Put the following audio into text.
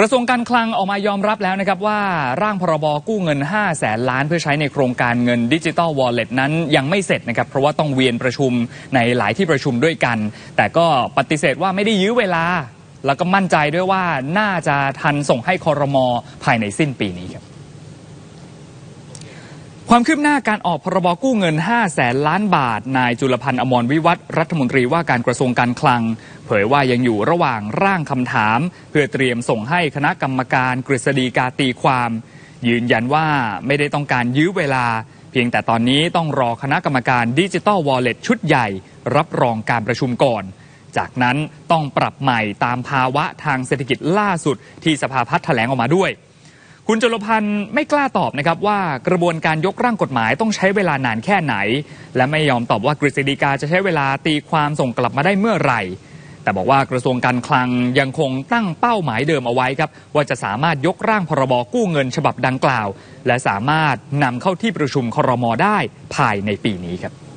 กระทรวงการคลังออกมายอมรับแล้วนะครับว่าร่างพรบกู้เงิน 5 แสนล้านเพื่อใช้ในโครงการเงินดิจิตอลวอลเล็ตนั้นยังไม่เสร็จนะครับเพราะว่าต้องเวียนประชุมในหลายที่ประชุมด้วยกัน แต่ก็ปฏิเสธว่าไม่ได้ยื้อเวลา แล้วก็มั่นใจด้วยว่าน่าจะทันส่งให้คอรมอภายในสิ้นปีนี้ครับ ความคืบหน้าการออกพรบกู้เงิน 5 แสนล้านบาท นายจุลพันธ์อมรวิวัฒน์รัฐมนตรีว่าการกระทรวงการคลัง เผยว่ายังอยู่ระหว่างร่างคำถาม เพื่อเตรียมส่งให้คณะกรรมการกฤษฎีกาตีความ ยืนยันว่าไม่ได้ต้องการยื้อเวลา เพียงแต่ตอนนี้ต้องรอคณะกรรมการดิจิตอลวอลเล็ตชุดใหญ่ รับรองการประชุมก่อน จากนั้นต้องปรับใหม่ตามภาวะทางเศรษฐกิจล่าสุดที่สภาพัฒน์แถลงออกมาด้วย คุณจุลพันธ์ไม่กล้าตอบนะครับว่ากระบวนการยกร่างกฎหมายต้องใช้เวลานานแค่ไหน และไม่ยอมตอบว่ากฤษฎีกาจะใช้เวลาตีความส่งกลับมาได้เมื่อไหร่ แต่บอกว่ากระทรวงการคลังยังคงตั้งเป้าหมายเดิมเอาไว้ครับว่าจะสามารถยกร่างพรบกู้เงินฉบับดังกล่าว และสามารถนำเข้าที่ประชุมครมได้ภายในปีนี้ครับ